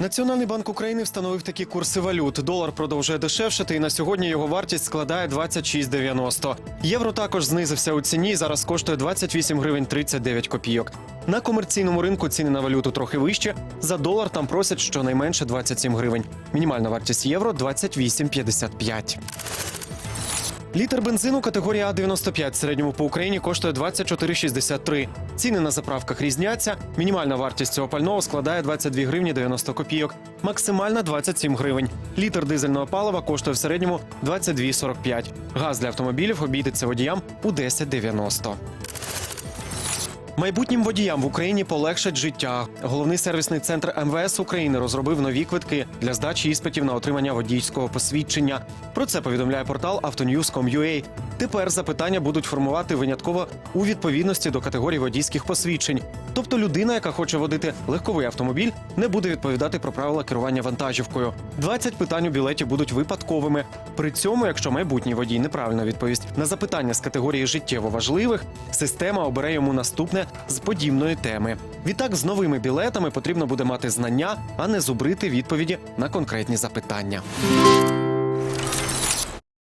Національний банк України встановив такі курси валют. Долар продовжує дешевшати, і на сьогодні його вартість складає 26,90. Євро також знизився у ціні. і Зараз коштує 28 гривень 39 копійок. На комерційному ринку ціни на валюту трохи вище. За долар там просять щонайменше 27 гривень. Мінімальна вартість євро 28,55. Літр бензину категорії А95 в середньому по Україні коштує 24,63. Ціни на заправках різняться. Мінімальна вартість цього пального складає 22 гривні 90 копійок, максимальна 27 гривень. Літр дизельного палива коштує в середньому 22,45. Газ для автомобілів обійдеться водіям у 10,90. Майбутнім водіям в Україні полегшать життя. Головний сервісний центр МВС України розробив нові квитки для здачі іспитів на отримання водійського посвідчення. Про це повідомляє портал autonews.com.ua. Тепер запитання будуть формувати винятково у відповідності до категорії водійських посвідчень. Тобто людина, яка хоче водити легковий автомобіль, не буде відповідати про правила керування вантажівкою. 20 питань у білеті будуть випадковими. При цьому, якщо майбутній водій неправильно відповість на запитання з категорії життєво важливих, система обере йому наступне з подібної теми. Відтак, з новими білетами потрібно буде мати знання, а не зубрити відповіді на конкретні запитання.